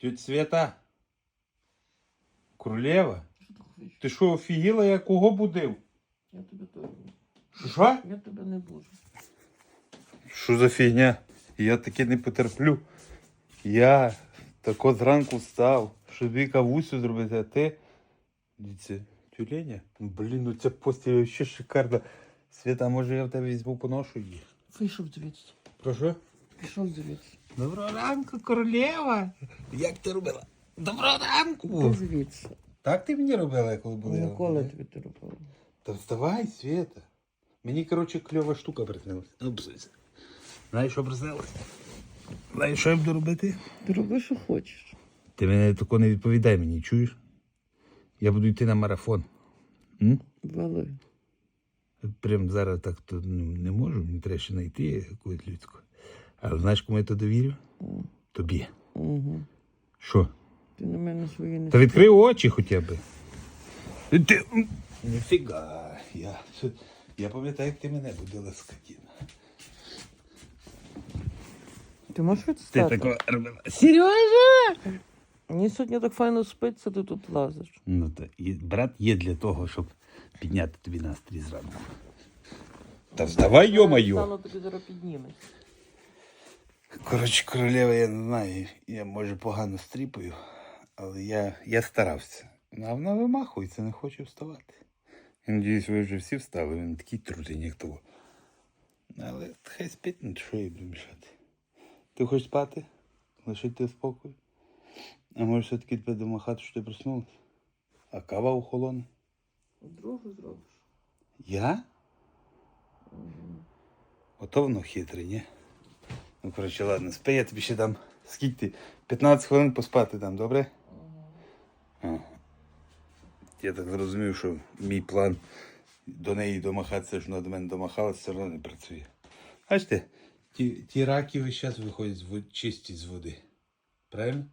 Тетя Свята. Королева. Ти що, офігіла, я кого будив? Я тебе теж. Що? Я тебе не буду. Що за фігня? Я таки не потерплю. Я тако зранку встав, щоб і кавусю зробити, а ти. Дивіться, тюленя? Блін, ну ця постіль ще шикарна. Свята, може я в тебе візьму поношу її. Вийшов звідси. Про що? Пішов звідси. Доброго ранку, королева. Як ти робила? Доброго Ти ранку. звідси. Так ти мені робила, коли була? Ніколи ні? тобі ти робив. Та вставай, Света. Мені, коротше, кльова штука приснилася. Ну. Знаєш, що приснилося? Знаєш, що я буду робити? Ти роби, що хочеш. Ти мене тако не відповідай мені, чуєш? Я буду йти на марафон. М? Вали. Прям зараз так то ну, не можу, мені треба ще знайти якусь людську. Але знаєш, кому я то довірю? Тобі. Угу. Що? Ти на мене свої не Та відкрий очі хоча б. Ти... Ніфіга. Я, я пам'ятаю, як ти мене будила скотіна. Ти можеш Ти відстати? тако робила. Сережа! Мені сьогодні так файно спиться, ти тут лазиш. Ну, і брат є для того, щоб підняти тобі настрій зранку. Та вставай, йо-моє! Стану тобі зараз підніметь. Коротше, королева, я не знаю, я може погано стріпаю, але я, я старався. А вона вимахується, не хоче вставати. Я надіюсь, ви вже всі встали, він такий трутень, як того. Але хай спить, ну що їй буду мішати. Ти хочеш спати? Лишити тебе спокій? А може все-таки тебе домахати, що ти проснулась? А кава охолоне? Другу зробиш. Я? Ото воно хитре, ні? Ну, коротше, ладно, спи, я тобі ще дам. Скільки ти? 15 хвилин поспати дам, добре? Угу. Я так зрозумів, що мій план до неї домахатися, що вона до мене домахалася, все одно не працює. Бачите, ті, ті раки час виходять чисті з води. Правильно?